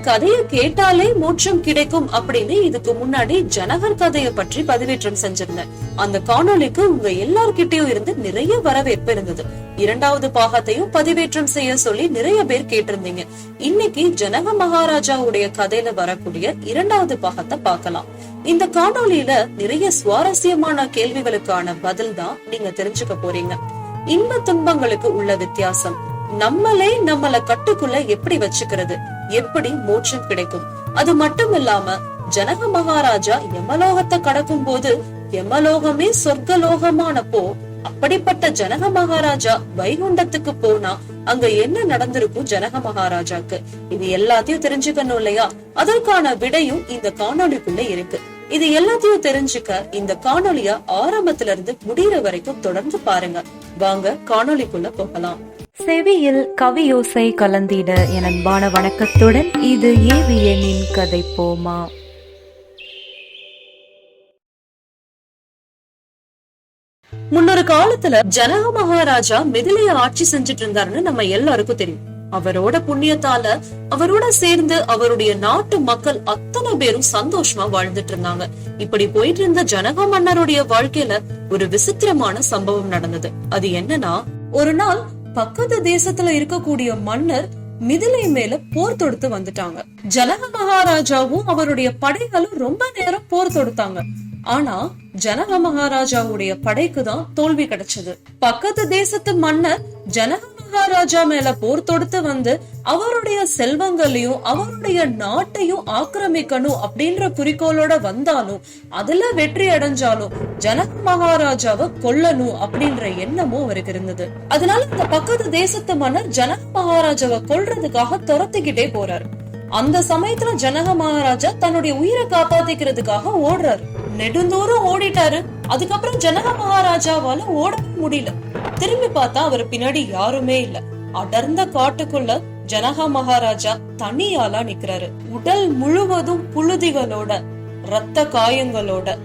கதைய கேட்டாலே மோட்சம் கிடைக்கும் அப்படின்னு இதுக்கு முன்னாடி ஜனகர் கதைய பற்றி பதிவேற்றம் செஞ்சிருந்தேன். அந்த காணொலிக்கு உங்க எல்லார்கிட்டயும் இருந்து நிறைய வரவேற்பு இருந்தது. இரண்டாவது பாகத்தையும் பதிவேற்றம் செய்ய சொல்லி நிறைய பேர் கேட்டிருந்தீங்க. இன்னைக்கு ஜனக மகாராஜாவுடைய கதையில வரக்கூடிய இரண்டாவது பாகத்தை பார்க்கலாம். இந்த காணொலியில நிறைய சுவாரஸ்யமான கேள்விகளுக்கான பதில் தான் நீங்க தெரிஞ்சுக்க போறீங்க. இன்ப துன்பங்களுக்கு உள்ள வித்தியாசம். நம்மளே நம்மள கட்டுக்குள்ள எப்படி வச்சுக்கிறது? எப்படி மோட்சம் கிடைக்கும்? அது மட்டும் இல்லாம ஜனக மகாராஜா யமலோகத்தை கடக்கும் போது யமலோகமே சொர்க்கலோகமானப்போ அப்படிப்பட்ட ஜனக மகாராஜா வைகுண்டத்துக்கு போனா அங்க என்ன நடந்திருக்கும் ஜனக மகாராஜாக்கு? இது எல்லாத்தையும் தெரிஞ்சுக்கணும் இல்லையா? அதற்கான விடையும் இந்த காணொளிக்குள்ள இருக்கு. இது எல்லாத்தையும் தெரிஞ்சுக்க இந்த காணொலிய ஆரம்பத்துல இருந்து முடியற வரைக்கும் தொடர்ந்து பாருங்க. வாங்க காணொளிக்குள்ள போகலாம். செவியில் கவியோசை கலந்திட என் அன்பான வணக்கத்துடன் இது ஏவியனின் கதை போமா. முன்னொரு காலத்துல ஜனக மகாராஜா மிதிலைய ஆட்சி செஞ்சுட்டு இருந்தாருன்னு நம்ம எல்லாருக்கும் தெரியும். அவரோட புண்ணியத்தால அவரோட சேர்ந்து அவருடைய நாட்டு மக்கள் அத்தனை பேரும் சந்தோஷமா வாழ்ந்துட்டு இருந்தாங்க இப்படி போயிட்டு இருந்த ஜனக மன்னருடைய வாழ்க்கையில ஒரு விசித்திரமான சம்பவம் நடந்தது. அது என்னன்னா ஒரு நாள் பக்கத்து தேசத்துல இருக்கக்கூடிய மன்னர் மிதிலை மேல போர் தொடுத்து வந்துட்டாங்க. ஜனக மகாராஜாவும் அவருடைய படைகளும் ரொம்ப நேரம் போர் தொடுத்தாங்க. ஆனா ஜனக மகாராஜாவுடைய படைக்கு தான் தோல்வி கிடைச்சது. பக்கத்து தேசத்து மன்னர் ஜனக மகாராஜா மேல போர் தொடுத்து வந்து அவருடைய செல்வங்களையும் அவருடைய நாட்டையும் ஆக்கிரமிக்கணும் அப்படின்ற குறிக்கோளோட வந்தாலும் அதுல வெற்றி அடைஞ்சாலும் ஜனக் மகாராஜாவை கொல்லணும் அப்படின்ற எண்ணமும் அவருக்கு இருந்தது. அதனால இந்த பக்கத்து தேசத்து மன்னர் ஜனக் மகாராஜாவை கொல்றதுக்காக துரத்திக்கிட்டே போறாரு. அந்த சமயத்துல ஜனக மகாராஜா தன்னுடைய உயிரை காப்பாத்திக்கிறதுக்காக ஓடுறாரு. நெடுந்தூரம் ஓடிட்டாரு. அதுக்கப்புறம் ஜனக மகாராஜாவால ஓட முடியல. திரும்பி பார்த்தா அவர் பின்னாடி யாருமே இல்ல. அடர்ந்த காட்டுக்குள்ள ஜனக மகாராஜா தனியாலா நிக்கிறாரு. உடல் முழுவதும் புழுதிகளோட ரத்த காயங்களோட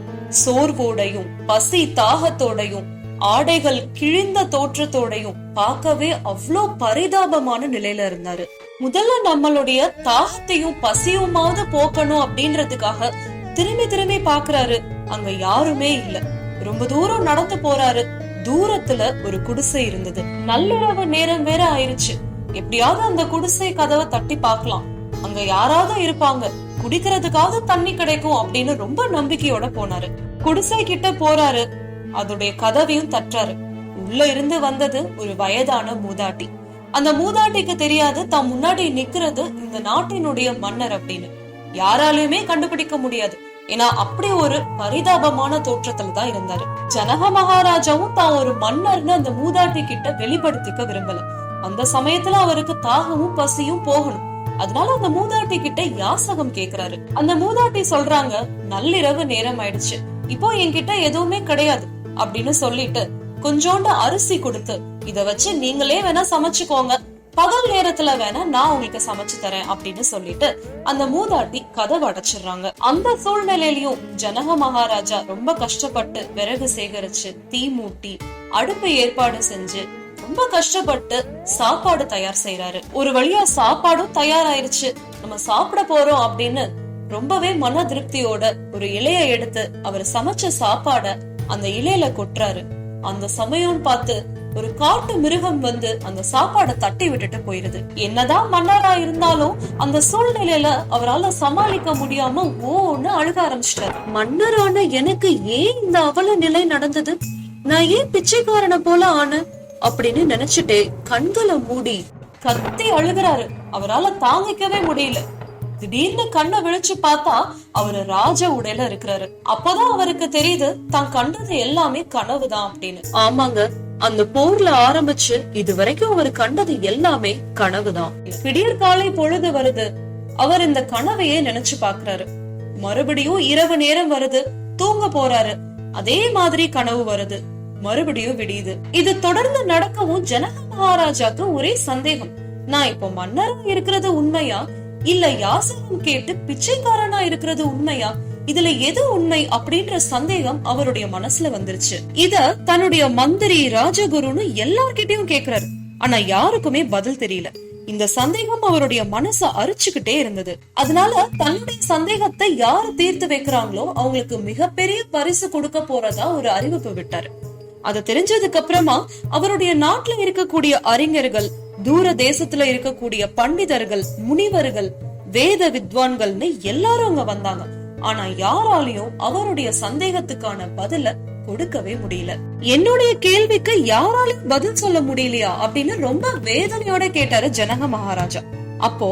சோர்வோடையும் பசி தாகத்தோடையும் ஆடைகள் கிழிந்த தோற்றத்தோடையும் பார்க்கவே அவ்வளோ பரிதாபமான நிலையில இருந்தாரு. முதல்ல நம்மளுடைய தாகத்தையும் பசியுமாவது போக்கணும் அப்படின்றதுக்காக திரும்பி திரும்பி பாக்குறாரு அங்க யாருமே இல்ல. ரொம்ப தூரம் நடந்து போறாரு. தூரத்துல ஒரு குடிசை இருந்தது. நள்ளிரவு நேரம் வேற ஆயிருச்சு. எப்படியாவது அந்த குடிசை கதவை தட்டி பார்க்கலாம். அங்க யாராவது இருப்பாங்க. குடிக்கிறதுக்காவது தண்ணி கிடைக்கும் அப்படின்னு ரொம்ப நம்பிக்கையோட போனாரு. குடிசை கிட்ட போறாரு. அதோடைய கதவையும் தட்டுறாரு. உள்ள இருந்து வந்தது ஒரு வயதான மூதாட்டி. அந்த மூதாட்டிக்கு தெரியாது தான் முன்னாடி நிக்கிறது இந்த நாட்டினுடைய மன்னர் அப்படின்னு. யாராலையுமே கண்டுபிடிக்க முடியாது. ஏன்னா அப்படி ஒரு பரிதாபமான தோற்றத்துல தான் இருந்தாரு. ஜனக மகாராஜாவும் தான் ஒரு மன்னர்னு அந்த மூதாட்டி கிட்ட வெளிப்படுத்திக்க விரும்பல. அந்த சமயத்துல அவருக்கு தாகமும் பசியும் போகணும். அதனால அந்த மூதாட்டி கிட்ட யாசகம் கேக்குறாரு. அந்த மூதாட்டி சொல்றாங்க நள்ளிரவு நேரம் ஆயிடுச்சு இப்போ என்கிட்ட எதுவுமே கிடையாது. அப்படின்னு சொல்லிட்டு கொஞ்சோண்டு அரிசி கொடுத்து இத வச்சு நீங்களே வேணா சமைச்சுக்கோங்க. பகல் நேரத்துல வேணா நான் உங்களுக்கு சமைச்சு தரேன் அப்படின்னு சொல்லிட்டு அந்த மூதாட்டி கதவை அடைச்சிடுறாங்க. அந்த சூழ்நிலையிலயும் ஜனக மகாராஜா ரொம்ப கஷ்டப்பட்டு விறகு சேகரிச்சு தீ மூட்டி அடுப்பு ஏற்பாடு செஞ்சு ரொம்ப கஷ்டப்பட்டு சாப்பாடு தயார் செய்யறாரு ஒரு வழியா சாப்பாடும் தயாராயிருச்சு. நம்ம சாப்பிட போறோம் அப்படின்னு ரொம்பவே மன திருப்தியோட ஒரு இலைய எடுத்து அவர் சமைச்ச சாப்பாட அந்த இலையில கொட்டுறாரு. அந்த சமயம் பார்த்து ஒரு காட்டு மிருகம் வந்து அந்த சாப்பாடை தட்டி விட்டுட்டு போயிருது. என்னதான் மன்னரா இருந்தாலும் அந்த சூழ்நிலையில அவரால சமாளிக்க முடியாம ஓன்னு அழுக ஆரம்பிச்சிட்டாரு. மன்னரான எனக்கு ஏன் இந்த அவல நிலை நடந்தது? நான் ஏன் பிச்சைக்காரனை போல ஆனேன் அப்படின்னு நினைச்சிட்டே கண்களை மூடி. கத்தி அழுகுறாரு. அவரால தாங்கிக்கவே முடியல. திடீர்னு கண்ணை விழிச்சு பார்த்தா அவரு ராஜ உடையில இருக்கிறாரு. அப்பதான் அவருக்கு தெரியுது தான் கண்டது எல்லாமே கனவுதான் அப்படின்னு. ஆமாங்க. அந்த போர்ல ஆரம்பிச்சு இது வரைக்கும் அவர் கண்டது எல்லாமே கனவுதான். விடியற் காலை பொழுது வருது. அவர் இந்த கனவையே நினைச்சு பாக்குறாரு. மறுபடியும் இரவு நேரம் வருது. தூங்க போறாரு. அதே மாதிரி கனவு வருது. மறுபடியும் விடியுது. இது தொடர்ந்து நடக்கவும் ஜனக மகாராஜாக்கு ஒரே சந்தேகம். நான் இப்போ மன்னரா இருக்கிறது உண்மையா? இல்ல யாசகம் கேட்டு பிச்சைக்காரனா இருக்கிறது உண்மையா? இதுல எது உண்மை அப்படின்ற சந்தேகம் அவருடைய மனசுல வந்துருச்சு. இத தன்னுடைய மந்திரி ராஜகுருன்னு எல்லார்கிட்டயும் கேக்குறாரு. ஆனா யாருக்குமே பதில் தெரியல. இந்த சந்தேகம் அவருடைய மனச அரிச்சுக்கிட்டே இருந்தது. அதனால தன்னுடைய சந்தேகத்தை யாரு தீர்த்து வைக்கிறாங்களோ அவங்களுக்கு மிகப்பெரிய பரிசு கொடுக்க போறதா ஒரு அறிவிப்பு விட்டாரு. அது தெரிஞ்சதுக்கு அப்புறமா அவருடைய நாட்டுல இருக்கக்கூடிய அறிஞர்கள் தூர தேசத்துல இருக்கக்கூடிய பண்டிதர்கள் முனிவர்கள் வேத வித்வான்கள்னு எல்லாரும் அங்க வந்தாங்க. ஆனா யாராலையும் அவருடைய சந்தேகத்துக்கான பதில கொடுக்கவே முடியல. என்னுடைய கேள்விக்கு யாராலையும் பதில் சொல்ல முடியலையா அப்படின்னு ரொம்ப வேதனையோட கேட்டாரு ஜனக மகாராஜா. அப்போ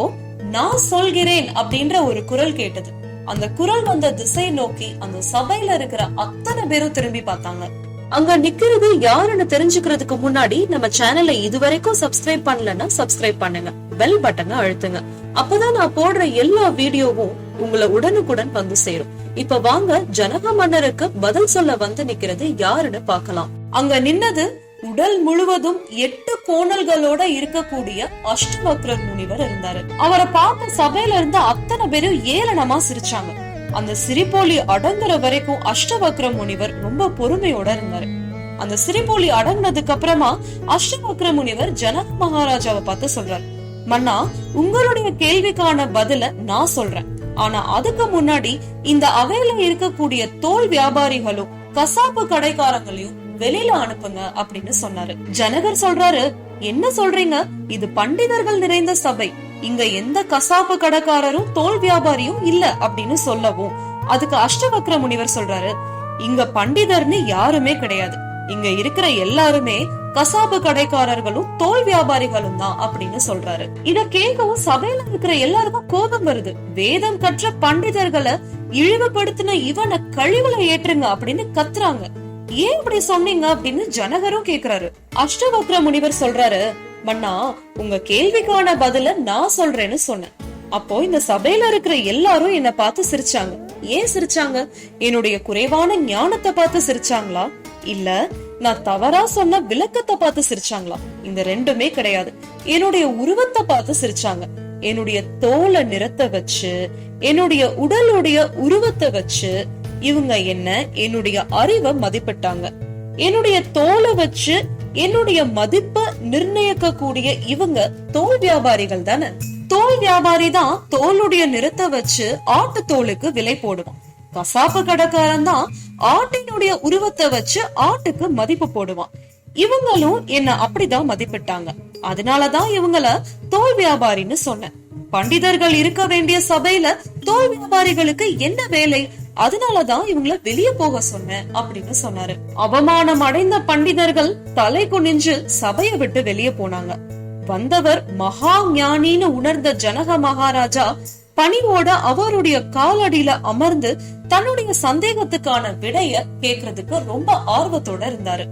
நான் சொல்கிறேன் அப்படின்ற ஒரு குரல் கேட்டது. அந்த குரல் வந்த திசை நோக்கி அந்த சபையில இருக்கிற அத்தனை பேரும் திரும்பி பார்த்தாங்க. அங்க நிக்கிறது யாருன்னு தெரிஞ்சுக்கிறதுக்கு முன்னாடி நம்ம சேனலை இதுவரைக்கும் சப்ஸ்கிரைப் பண்ணலன்னா சப்ஸ்கிரைப் பண்ணுங்க. பெல் பட்டனை அழுத்துங்க. அப்பதான் நான் போடுற எல்லா வீடியோவும் உங்களை உடனுக்குடன் வந்து சேரும். இப்ப வாங்க ஜனக மன்னருக்கு பதில் சொல்ல வந்து நிக்கிறது யாருன்னு பார்க்கலாம். அங்க நின்னது உடல் முழுவதும் எட்டு கோணல்களோட இருக்கக்கூடிய அஷ்டவக்ரர் முனிவர் இருந்தாரு. அவரை பார்த்த சபையில இருந்த அத்தனை பேரும் ஏளனமா சிரிச்சாங்க. அந்த சிரிப்போலி அடங்குற வரைக்கும் அஷ்டவக்ர முனிவர் ரொம்ப பொறுமையோட இருந்தாரு. அந்த சிரிப்போலி அடங்கினதுக்கு அப்புறமா அஷ்டவக்ர முனிவர் ஜனக மகாராஜாவை பார்த்து சொல்றாரு மன்னா உங்களுடைய கேள்விக்கான பதில நான் சொல்றேன். ஆனா அதுக்கு முன்னாடி இந்த அவையில இருக்கக்கூடிய தோல் வியாபாரிகளும் கசாப்பு கடைக்காரங்களையும் வெளியில அனுப்புங்க அப்படின்னு சொன்னாரு. ஜனகர் சொல்றாரு என்ன சொல்றீங்க? இது பண்டிதர்கள் நிறைந்த சபை. இங்க எந்த கசாப்பு கடைக்காரரும் தோல் வியாபாரியும் இல்ல அப்படின்னு சொல்லவும். அதுக்கு அஷ்டவக்ர முனிவர் சொல்றாரு இங்க பண்டிதர்னு யாருமே கிடையாது. இங்க இருக்கிற எல்லாருமே கசாப்பு கடைக்காரர்களும் தோல் வியாபாரிகளும் தான் அப்படின்னு சொல்றாரு. இத கேட்கவும் சபையில இருக்கிற எல்லாருக்கும் கோபம் வருது. வேதம் கற்ற பண்டிதர்களை இழிவுபடுத்தின இவனை கழிவுல ஏற்றுங்க அப்படின்னு கத்துறாங்க. ஏன் இப்படி சொன்னீங்க அப்படின்னு ஜனகரும் கேக்குறாரு. அஷ்டவக்ர முனிவர் சொல்றாரு மன்னா உங்க கேள்விக்கான பதில நான் சொல்றேன்னு சொன்னேன். அப்போ இந்த சபையில இருக்கிற எல்லாரும் என்ன பார்த்து சிரிச்சாங்க. ஏன் சிரிச்சாங்க? என்னுடைய குறைவான ஞானத்தை பார்த்து சிரிச்சாங்களா? இல்ல நான் தவறா சொன்ன விளக்கத்தை பார்த்து சிரிச்சாங்களா இந்த ரெண்டுமே கிடையாது. என்னுடைய உருவத்தை பார்த்து சிரிச்சாங்க. என்னுடைய தோலை நிறத்தை வச்சு என்னுடைய உடலுடைய உருவத்தை வச்சு இவங்க என்ன என்னுடைய அறிவை மதிப்பிட்டாங்க. என்னுடைய தோலை வச்சு என்னுடைய மதிப்பை நிர்ணயிக்க கூடிய இவங்க தோல் வியாபாரிகள் தானே. தோல் வியாபாரி தான் தோலுடைய நிறத்தை வச்சு ஆட்டு தோலுக்கு விலை போடுவான். கசாப்பு கடைக்காரன் தான் ஆட்டினுடைய உருவத்தை வச்சு ஆட்டுக்கு மதிப்பு போடுவான். இவங்களும் என்ன அப்படிதான் மதிப்பிட்டாங்க. அதனாலதான் இவங்கள தோல் வியாபாரின்னு சொன்னேன். பண்டிதர்கள் இருக்க வேண்டிய சபையில தோல் வியாபாரிகளுக்கு என்ன வேலை? அதனாலதான் இவங்கள வெளியே போக சொன்னேன் அப்படின்னு சொன்னாரு. அவமானம் அடைந்த பண்டிதர்கள் தலை குனிஞ்சு சபையை விட்டு வெளியே போனாங்க. வந்தவர் மகா ஞானின்னு உணர்ந்த ஜனக மகாராஜா பணிவோட அவருடைய காலடியில அமர்ந்து தன்னுடைய சந்தேகத்துக்கான விடைய கேக்குறதுக்கு ரொம்ப ஆர்வத்தோட இருந்தாரு.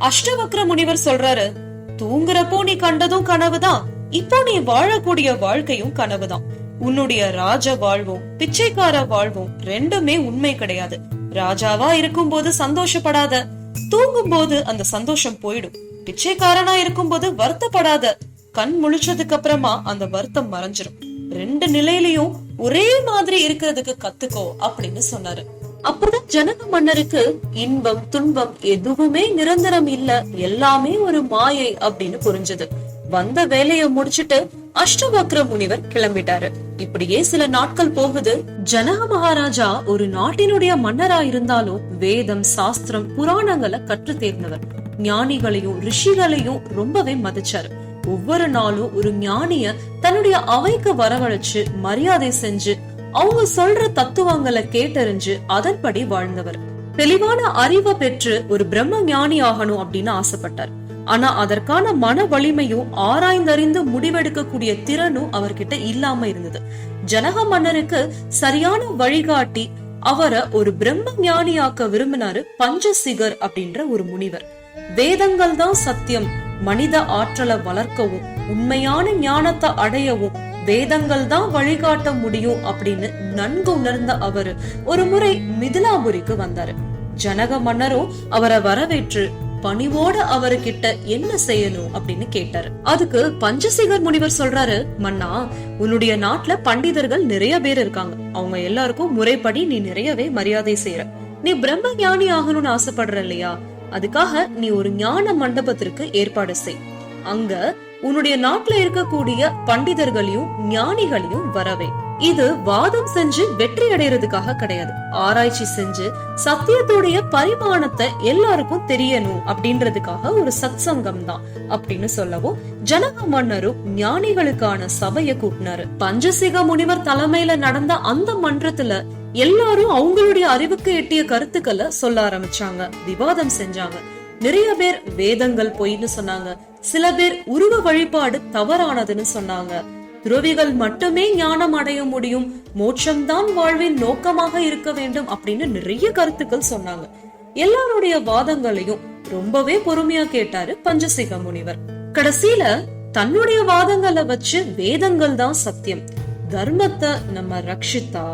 அஷ்டவக்ர முனிவர் சொல்றாரு தூங்குறப்போ நீ கண்டதும் கனவுதான். இப்போ நீ வாழக்கூடிய வாழ்க்கையும் கனவுதான். உன்னுடைய ராஜ வாழ்வும் பிச்சைக்கார வாழ்வும் ரெண்டுமே உண்மை கிடையாது. ராஜாவா இருக்கும் போது சந்தோஷப்படாத தூங்கும் போது அந்த சந்தோஷம் போயிடும். பிச்சைக்காரனா இருக்கும் போது வருத்தப்படாத. கண் முழிச்சதுக்கு அப்புறமா அந்த வருத்தம் மறைஞ்சிரும். ரெண்டு நிலையிலையும் ஒரே மாதிரி இருக்கிறதுக்கு கத்துக்கோ அப்படின்னு சொன்னாரு. அப்பதான் ஜனக மன்னருக்கு இன்பம் துன்பம் எதுவுமே நிரந்தரம் இல்ல. எல்லாமே ஒரு மாயை அப்படின்னு புரிஞ்சது. வந்த வேலைய முடிச்சிட்டு அஷ்டவக்ர முனிவர் கிளம்பிட்டாரு. இப்படியே சில நாட்கள் போகுது. ஜனக மகாராஜா ஒரு நாட்டினுடைய மன்னரா இருந்தாலும் வேதம் சாஸ்திரம் புராணங்களை கற்று தேர்ந்தவர். ஞானிகளையும் ரிஷிகளையும் ரொம்பவே மதிச்சாரு. ஒவ்வொரு நாளும் ஒரு ஞானிய தன்னுடைய அவைக்கு வரவழைச்சு மரியாதை செஞ்சு அவங்க சொல்ற தத்துவங்களை கேட்டறிஞ்சு அதன்படி வாழ்ந்தவர். தெளிவான அறிவை பெற்று ஒரு பிரம்ம ஞானி ஆகணும் அப்படின்னு ஆசைப்பட்டார். ஆனா அதற்கான மன வலிமையும் ஆராய்ந்தறிந்து முடிவெடுக்கக்கூடிய திறனும் அவர்கிட்ட இல்லாம இருந்தது. ஜனக மன்னருக்கு சரியான வழிகாட்டி அவரை ஒரு பிரம்ம ஞானியாக்க விரும்பினாரு பஞ்சசிகர் அப்படின்ற ஒரு முனிவர். வேதங்கள் தான் சத்தியம். மனித ஆற்றலை வளர்க்கவும் உண்மையான ஞானத்தை அடையவும் வேதங்கள் தான் வழிகாட்ட முடியும் அப்படின்னு நன்கு உணர்ந்த அவரு ஒரு முறை மிதிலாபுரிக்கு வந்தாரு. ஜனக மன்னரும் அவரை வரவேற்று பணிவோட அவர்கிட்ட என்ன செய்யணும் அப்படின்னு கேட்டாரு. அதுக்கு பஞ்சசிகர் முனிவர் சொல்றாரு மன்னா உன்னுடைய நாட்டுல பண்டிதர்கள் நிறைய பேர் இருக்காங்க. அவங்க எல்லாருக்கும் முறைப்படி நீ நிறையவே மரியாதை செய்யற நீ பிரம்ம ஞானி ஆகணும்னு ஆசைப்படுற இல்லையா? அதுக்காக நீ ஒரு ஞான மண்டபத்திற்கு ஏற்பாடு செய். அங்க உன்னுடைய நாட்டுல இருக்கக்கூடிய பண்டிதர்களையும் ஞானிகளையும் வரவே. இது வாதம் செஞ்சு வெற்றி அடைறதுக்காக கிடையாது. ஆராய்ச்சி செஞ்சு சத்தியத்துடைய பரிமாணத்தை எல்லாருக்கும் தெரியணும் அப்படின்றதுக்காக ஒரு சத்சங்கம் தான் அப்படின்னு சொல்லவும் ஜனக மன்னரும் ஞானிகளுக்கான சபைய கூட்டினாரு. பஞ்சசிக முனிவர் தலைமையில நடந்த அந்த மன்றத்துல எல்லாரும் அவங்களுடைய அறிவுக்கு எட்டிய கருத்துக்களை சொல்ல ஆரம்பிச்சாங்க விவாதம் செஞ்சாங்க. நிறைய பேர் வேதங்கள் பொய்ன்னு சொன்னாங்க. சில பேர் உருவ வழிபாடு தவறானதுன்னு சொன்னாங்க. துறவிகள் மட்டுமே ஞானம் அடைய முடியும். மோட்சம்தான் வாழ்வின் நோக்கமாக இருக்க வேண்டும் அப்படின்னு நிறைய கருத்துக்கள் சொன்னாங்க. எல்லாருடைய வாதங்களையும் ரொம்பவே பொறுமையா கேட்டாரு பஞ்சசிக முனிவர். கடைசியில தன்னுடைய வாதங்களை வச்சு வேதங்கள் தான் சத்தியம். தர்மத்தை நம்ம ரட்சித்தா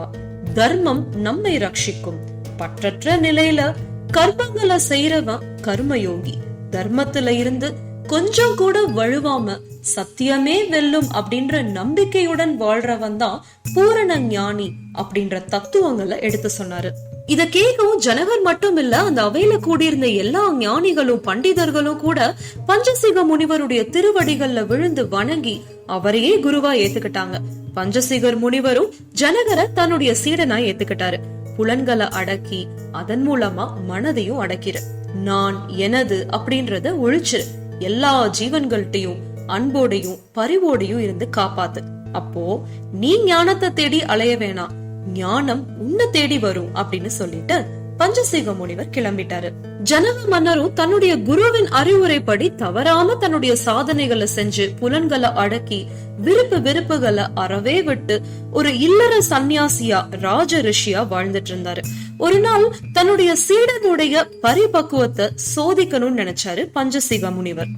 தர்மம் நம்மை ரட்சிக்கும். பற்றற்ற நிலையில கர்மங்களை செய்யறவன் கர்மயோகி. தர்மத்துல இருந்து கொஞ்சம் கூட வழுவாம சத்தியமே வெல்லும் அப்படின்ற நம்பிக்கையுடன் வாழ்றவன் தான் பூரண ஞானி அப்படின்ற தத்துவங்களை எடுத்து சொன்னாரு. இத கேட்கவும் ஜனகர் மட்டும் இல்ல அந்த அவையில கூடியிருந்த எல்லா ஞானிகளும் பண்டிதர்களும் கூட பஞ்சசிக முனிவருடைய திருவடிகள்ல விழுந்து வணங்கி அவரையே குருவா ஏத்துக்கிட்டாங்க. பஞ்சசீகர் முனிவரும் ஜனகரை தன்னுடைய சீடனா ஏத்துக்கிட்டாரு. புலன்களை அடக்கி அதன் மூலமா மனதையும் அடக்கிற நான் எனது அப்படின்றத ஒழிச்சிரு. எல்லா ஜீவன்கள்ட்டையும் அன்போடையும் பரிவோடையும் இருந்து காப்பாத்து. அப்போ நீ ஞானத்தை தேடி அலைய வேணாம். ஞானம் உன்னை தேடி வரும் அப்படின்னு சொல்லிட்டு பஞ்சசீக முனிவர் கிளம்பிட்டாரு. ஜனக மன்னரும் தன்னுடைய குருவின் அறிவுரைப்படி தவறாம தன்னுடைய சாதனைகளை செஞ்சு புலன்களை அடக்கி விருப்பு வெறுப்புகளை அறவே விட்டு ஒரு இல்லற சந்நியாசியா ராஜ ரிஷியா வாழ்ந்துட்டு இருந்தாரு ஒரு நாள் தன்னுடைய சீடனுடைய பரிபக்குவத்தை சோதிக்கணும்னு நினைச்சாரு பஞ்சசிக முனிவர்.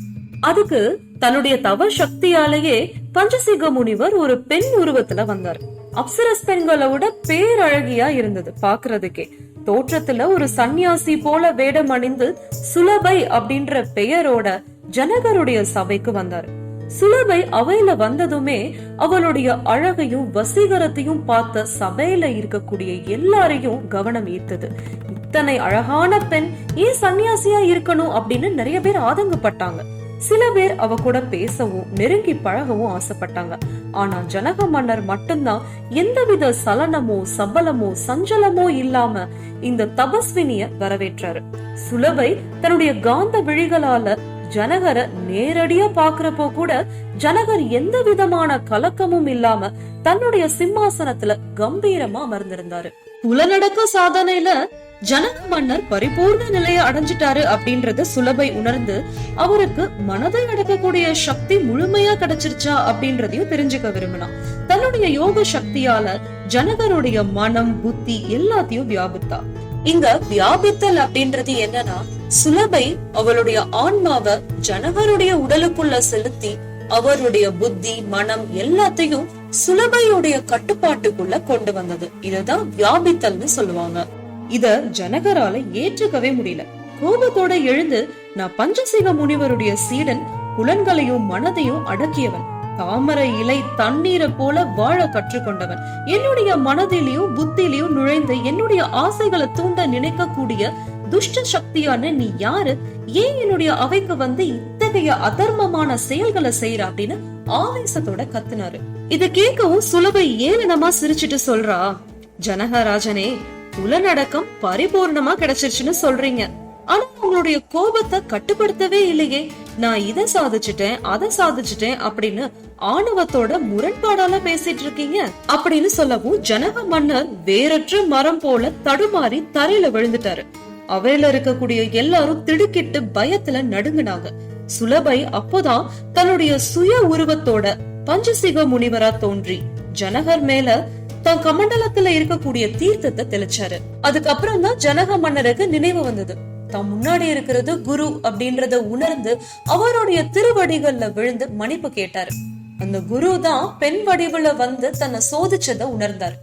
அதுக்கு தன்னுடைய தவ சக்தியாலேயே பஞ்சசிக முனிவர் ஒரு பெண் உருவத்துல வந்தாரு. அப்சரஸ் பெண்களை விட பேரழகியா இருந்தது பாக்குறதுக்கே. தோற்றத்துல ஒரு சந்நியாசி போல வேடம் அணிந்து சுலபை அப்படின்ற பெயரோட ஜனகருடைய சபைக்கு வந்தாரு. சுலபை அவையில வந்ததுமே அவளுடைய அழகையும் வசீகரத்தையும் பார்த்த சபையில இருக்கக்கூடிய எல்லாரையும் கவனம் ஈர்த்தது. இத்தனை அழகான பெண் ஏன் சன்னியாசியா இருக்கணும் அப்படின்னு நிறைய பேர் ஆதங்கப்பட்டாங்க. சில பேர் அவ கூட பேசவும் நெருங்கி பழகவும் ஆசைப்பட்டாங்க. ஆனா ஜனக மன்னர் மட்டும்தான் எந்தவித சலனமோ சபலமோ சஞ்சலமோ இல்லாம இந்த தபஸ்வினிய வரவேற்றாரு. சுலபை தன்னுடைய காந்த விழிகளால ஜனகரை நேரடியா பாக்குறப்போ கூட ஜனகர் எந்த விதமான கலக்கமும் இல்லாம தன்னுடைய சிம்மாசனத்துல கம்பீரமா அமர்ந்திருந்தாரு. உலநடக்க சாதனையில ஜனக மன்னர் பரிபூர்ண நிலையை அடைஞ்சிட்டாரு அப்படின்றத சுலபை உணர்ந்து அவருக்கு மனதை அடக்கக்கூடிய சக்தி முழுமையா கிடைச்சிருச்சா அப்படின்றதையும் தெரிஞ்சுக்க விரும்பினான். தன்னுடைய யோக சக்தியால ஜனகருடைய மனம் புத்தி எல்லாத்தையும் வியாபித்தா. இங்க வியாபித்தல் அப்படின்றது என்னன்னா சுலபை அவளுடைய ஆன்மாவை ஜனகருடைய உடலுக்குள்ள செலுத்தி அவருடைய புத்தி மனம் எல்லாத்தையும் சுலபையுடைய கட்டுப்பாட்டுக்குள்ள கொண்டு வந்தது. இதுதான் வியாபித்தல்னு சொல்லுவாங்க. இத ஜனகரால ஏற்றுக்கவே முடியல. கோபத்தோட எழுந்து நான் பஞ்சசிவ முனிவருடைய சீடன் புலன்களையும் மனதையும் அடக்கியவன். தாமரை இலை தண்ணீரை போல வாழ கற்றுக்கொண்டவன். என்னுடைய மனதிலையும் புத்திலையும் நுழைந்து என்னுடைய ஆசைகளை தூண்ட நினைக்கக்கூடிய துஷ்ட சக்தியான நீ யாரு? ஏன் என்னுடைய அவைக்கு வந்து இத்தகைய அதர்மமான செயல்களை செய்யற அப்படின்னு ஆவேசத்தோட கத்துனாரு. இத கேட்கவும் சுலபை ஏளனமா சிரிச்சிட்டு சொல்றா ஜனகராஜனே புலனடக்கம் பரிபூர்ணமா கிடைச்சிருச்சுன்னு சொல்றீங்க. ஆனா உங்களுடைய கோபத்தை கட்டுப்படுத்தவே இல்லையே. நான் இத சாதிச்சுட்டேன் அதை சாதிச்சுட்டேன் அப்படின்னு ஆணவத்தோட முரண்பாடால பேசிட்டு இருக்கீங்க. அப்படின்னு சொல்லவும் ஜனக மன்னர் வேறற்ற மரம் போல தடுமாறி தரையில விழுந்துட்டாரு. அவையில இருக்கக்கூடிய எல்லாரும் திடுக்கிட்டு பயத்துல நடுங்கினாங்க. சுலபை அப்போதான் தன்னுடைய சுய உருவத்தோட பஞ்சசிக முனிவரா தோன்றி ஜனகர் மேல தன் கமண்டலத்துல இருக்கக்கூடிய தீர்த்தத்தை தெளிச்சாரு. அதுக்கப்புறம் தான் ஜனக மன்னருக்கு நினைவு வந்தது. தான் முன்னாடி இருக்கிறது குரு அப்படின்றத உணர்ந்து அவருடைய திருவடிகள்ல விழுந்து மன்னிப்பு கேட்டாரு. அந்த குரு தான் பெண் வடிவுல வந்து தன்னை சோதிச்சத உணர்ந்தார்.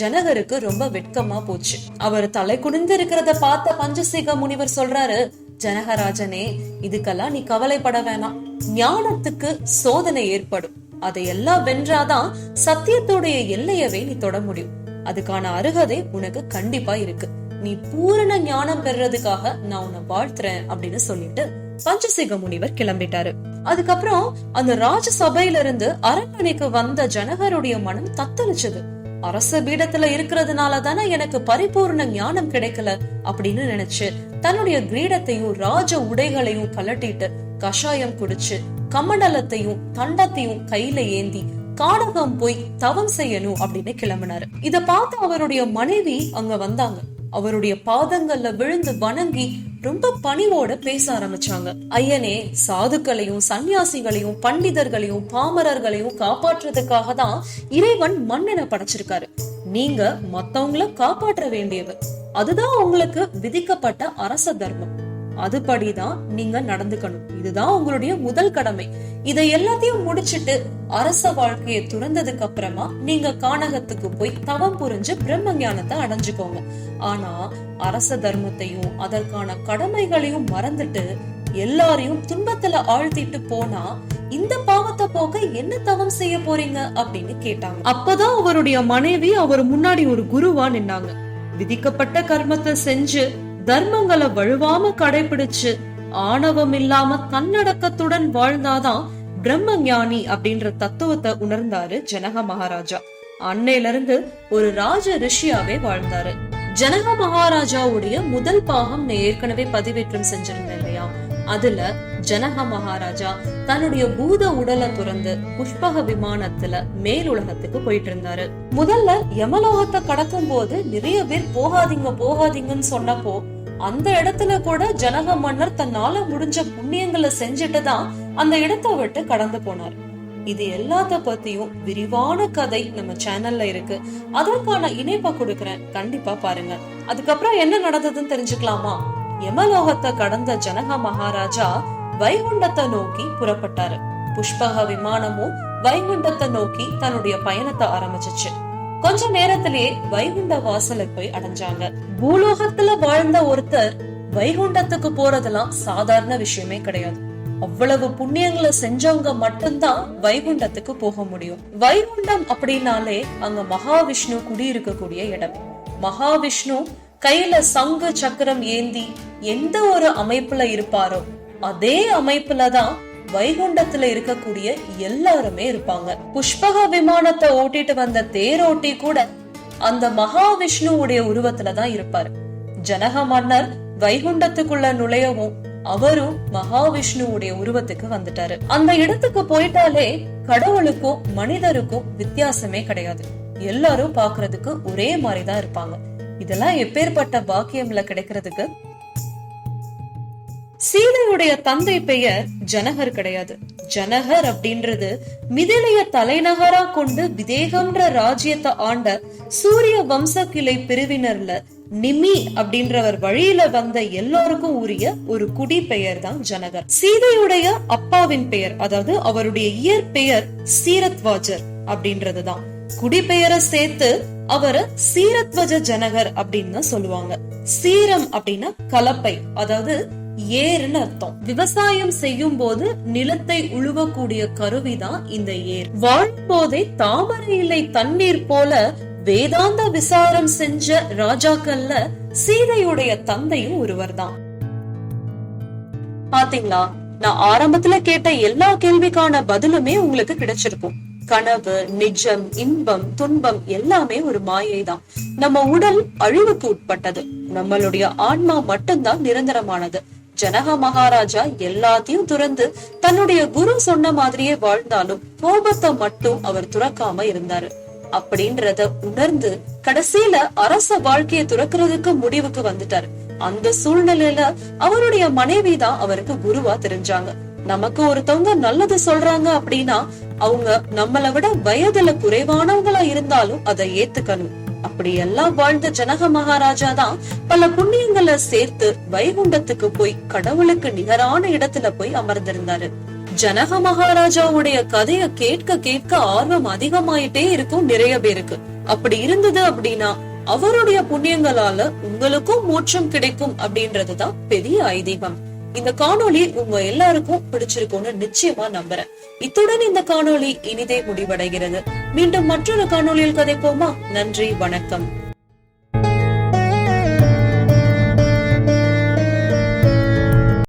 ஜனகருக்கு ரொம்ப வெட்கமா போச்சு. அவர் தலை குனிந்து இருக்கிறத பார்த்த பஞ்சசீக முனிவர் சொல்றாரு ஜனகராஜனே இதுக்கெல்லாம் நீ கவலைப்பட வேணாம். ஞானத்துக்கு சோதனை ஏற்படும். அதையெல்லாம் வென்றாதான் சத்தியத்தோடைய எல்லையவே நீ தொட முடியும். அதுக்கான அருகதை உனக்கு கண்டிப்பா இருக்கு. நீ பூரண ஞானம் பெறதுக்காக நான் உன்னை வாழ்த்துறேன் அப்படின்னு சொல்லிட்டு பஞ்சசிக முனிவர் கிளம்பிட்டாரு. அதுக்கப்புறம் அந்த ராஜ சபையில இருந்து அரண்மனைக்கு வந்த ஜனகருடைய மனம் தத்தளிச்சது. அரச பீடத்துல இருக்கிறதுனால தானே எனக்கு பரிபூர்ண ஞானம் கிடைக்கல அப்படின்னு நினைச்சு தன்னுடைய கிரீடத்தையும் ராஜ உடைகளையும் கலட்டிட்டு கஷாயம் குடிச்சு கமண்டலத்தையும் தண்டத்தையும் கையில ஏந்தி காடகம் போய் தவம் செய்யணும் அப்படின்னு கிளம்பினாரு. இத பார்த்து அவருடைய மனைவி அங்க வந்தாங்க. அவருடைய பாதங்கள்ல விழுந்து வணங்கி ரொம்ப பணிவோட பேச ஆரம்பிச்சாங்க. ஐயனே சாதுக்களையும் சன்னியாசிகளையும் பண்டிதர்களையும் பாமரர்களையும் காப்பாற்றுறதுக்காக தான் இறைவன் மண்ணென படைச்சிருக்காரு. நீங்க மத்தவங்கள காப்பாற்ற வேண்டியவர். அதுதான் உங்களுக்கு விதிக்கப்பட்ட அரச தர்மம். அதுபடிதான் நீங்க நடந்துக்கணும். இதுதான் உங்களுடைய முதல் கடமை. இதை எல்லாத்தையும் முடிச்சிட்டு அரச வாழ்க்கையை துறந்ததுக்கு அப்புறமா நீங்க கானகத்துக்கு போய் தவம் புரிஞ்சு பிரம்ம ஞானத்தை அடைஞ்சுக்கோங்க. ஆனா அரச தர்மத்தையும் அதற்கான கடமைகளையும் மறந்துட்டு எல்லாரையும் துன்பத்துல ஆழ்த்திட்டு போனா இந்த பாவத்தை போக்க என்ன தவம் செய்ய போறீங்க அப்படின்னு கேட்டாங்க. அப்பதான் அவருடைய மனைவி அவர் முன்னாடி ஒரு குருவா நின்னாங்க. விதிக்கப்பட்ட கர்மத்தை செஞ்சு தர்மங்களை வழுவாம கடைபிடிச்சு ஆணவம் இல்லாம தன்னடக்கத்துடன் வாழ்ந்தாதான் பிரம்ம ஞானி அப்படின்ற தத்துவத்தை உணர்ந்தாரு ஜனக மகாராஜா. அன்னையில இருந்து ஒரு ராஜ ரிஷியாவே வாழ்ந்தாரு. ஜனக மகாராஜாவுடைய முதல் பாகம் நான் ஏற்கனவே பதிவேற்றம் செஞ்சிருந்தேன் இல்லையா? அதுல ஜனக மகாராஜா தன்னுடைய பூத உடலை துறந்து புஷ்பக விமானத்துல மேல் உலகத்துக்கு போயிட்டு இருந்தாரு. முதல்ல யமலோகத்தை கடக்கும் போது நிறைய பேர் போகாதீங்க போகாதீங்கன்னு சொன்னப்போ அந்த இடத்துல கூட ஜனக மன்னர் தன்னால முடிஞ்ச புண்ணியங்களை செஞ்சுட்டு தான் அந்த இடத்தை விட்டு கடந்து போனார். இது எல்லாத்த பத்தியும் விரிவான கதை நம்ம சேனல்ல இருக்கு. அதற்கான இணைப்பை கொடுக்கறேன். கண்டிப்பா பாருங்க. அதுக்கப்புறம் என்ன நடந்ததுன்னு தெரிஞ்சுக்கலாமா? யமலோகத்தை கடந்த ஜனக மகாராஜா வைகுண்டத்தை நோக்கி புறப்பட்டாரு. புஷ்பக விமானமும் வைகுண்டத்தை நோக்கி தன்னுடைய பயணத்தை ஆரம்பிச்சிச்சு. கொஞ்ச நேரத்திலேயே வைகுண்ட வாசலை போய் அடைஞ்சாங்க. பூலோகத்துல வாழ்ந்த ஒருத்தர் வைகுண்டத்துக்கு போறதெல்லாம் சாதாரண விஷயமே கிடையாது. அவ்வளவு புண்ணியங்களை செஞ்சவங்க மட்டும்தான் வைகுண்டத்துக்கு போக முடியும். வைகுண்டம் அப்படின்னாலே அங்க மகாவிஷ்ணு குடியிருக்கக்கூடிய இடம். மகாவிஷ்ணு கையில சங்கு சக்கரம் ஏந்தி எந்த ஒரு அமைப்புல இருப்பாரோ அதே அமைப்புல தான் வைகுண்டத்துல இருக்கக்கூடிய எல்லாருமே இருப்பாங்க. புஷ்பக விமானத்தை ஓட்டிட்டு வந்த தேரோட்டி கூட அந்த மகாவிஷ்ணுவுடைய உருவத்துல இருப்பாரு. ஜனக மன்னர் வைகுண்டத்துக்குள்ள நுழையவும் அவரும் மகாவிஷ்ணுவுடைய உருவத்துக்கு வந்துட்டாரு. அந்த இடத்துக்கு போயிட்டாலே கடவுளுக்கும் மனிதருக்கும் வித்தியாசமே கிடையாது. எல்லாரும் பாக்குறதுக்கு ஒரே மாதிரிதான் இருப்பாங்க. இதெல்லாம் எப்பேற்பட்ட பாக்கியம்ல கிடைக்கிறதுக்கு சீதையுடைய தந்தை பெயர் ஜனகர் கிடையாது. ஜனகர் அப்படின்றது மிதிலைய தலைநகரா கொண்டு விதேகம்ன்ற ராஜ்யத்தை ஆண்ட சூரிய வம்ச கிளை பிரிவினர்ல நிமி அப்படின்றவர் வழியில வந்த எல்லோருக்கும் உரிய ஒரு குடி பெயர் தான் ஜனகர். சீதையுடைய அப்பாவின் பெயர் அதாவது அவருடைய இயற்பெயர் சீரத்வாஜர் அப்படின்றதுதான். குடிபெயரை சேர்த்து அவரை சீரத்வஜ ஜனகர் அப்படின்னு சொல்லுவாங்க. சீரம் அப்படின்னா கலப்பை அதாவது ஏர்னு அர்த்தம். விவசாயம் செய்யும் போது நிலத்தை உழுவக்கூடிய கருவிதான் இந்த ஏர். வாழும்போதே தாமரை இலை தண்ணீர் போல வேதாந்த விசாரம் செஞ்ச ராஜாக்கள்ல சீதையுடைய தந்தையும் ஒருவர்தான். பாத்தீங்களா? நான் ஆரம்பத்துல கேட்ட எல்லா கேள்விக்கான பதிலுமே உங்களுக்கு கிடைச்சிருக்கும். கனவு நிஜம் இன்பம் துன்பம் எல்லாமே ஒரு மாயை தான் நம்ம உடல் அழிவுக்கு உட்பட்டது. நம்மளுடைய ஆன்மா மட்டும்தான் நிரந்தரமானது. ஜனக மகாராஜா எல்லாத்தையும் துறந்து தன்னுடைய குரு சொன்ன மாதிரியே வாழ்ந்தாலும் கோபத்தை மட்டும் அவர் துறக்காம இருந்தாரு. அப்படின்றத உணர்ந்து கடைசியில அரச வாழ்க்கையை துறக்கிறதுக்கு முடிவுக்கு வந்துட்டாரு. அந்த சூழ்நிலையில அவருடைய மனைவி தான் அவருக்கு குருவா தெரிஞ்சாங்க. நமக்கு ஒருத்தவங்க நல்லது சொல்றாங்க அப்படின்னா அவங்க நம்மளை விட வயதுல குறைவானவங்களா இருந்தாலும் அதை ஏத்துக்கணும். அப்படியெல்லாம் வாழ்ந்த ஜனக மகாராஜா தான் பல புண்ணியங்களை சேர்த்து வைகுண்டத்துக்கு போய் கடவுளுக்கு நிகரான இடத்துல போய் அமர்ந்திருந்தாரு. ஜனக மகாராஜாவுடைய கதைய கேட்க கேட்க ஆர்வம் அதிகமாயிட்டே இருக்கும் நிறைய பேருக்கு. அப்படி இருந்தது அப்படின்னா அவருடைய புண்ணியங்களால உங்களுக்கும் மோட்சம் கிடைக்கும் அப்படின்றதுதான் பெரிய ஐதீகம். இந்த காணொளி உங்க எல்லாருக்கும் பிடிச்சிருக்கும்னு நிச்சயமா நம்புறேன். இத்துடன் இந்த காணொளி இனிதே முடிவடைகிறது. மீண்டும் மற்றொரு காணொளியில் கதைப்போமா நன்றி வணக்கம்.